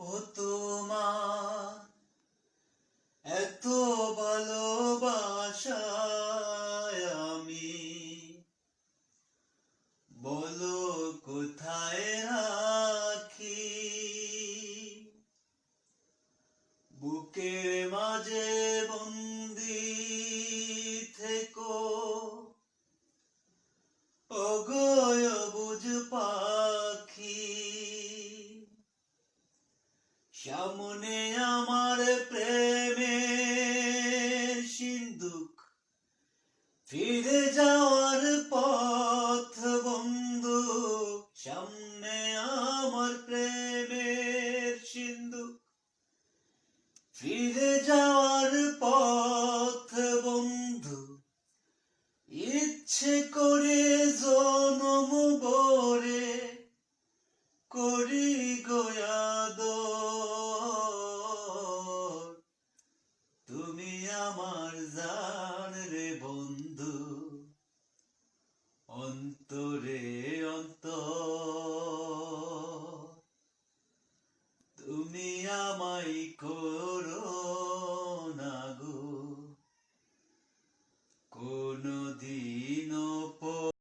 ও তোমার এত ভালোবাসায় আমি। বলো কোথায় রাখি? বুকের মাঝে সামনে আমার প্রেমের সিন্ধুক। ফিরে যাওয়ার পথ বন্ধু, সামনে আমার প্রেমের সিন্ধুক। ফিরে যাওয়ার পথ বন্ধু, ইচ্ছে করে জনম বরে করি গয়াদ তুমি আমার জান রে বন্ধু। অন্তরে অন্ত তুমি আমাই করো না গো। কোনো দিন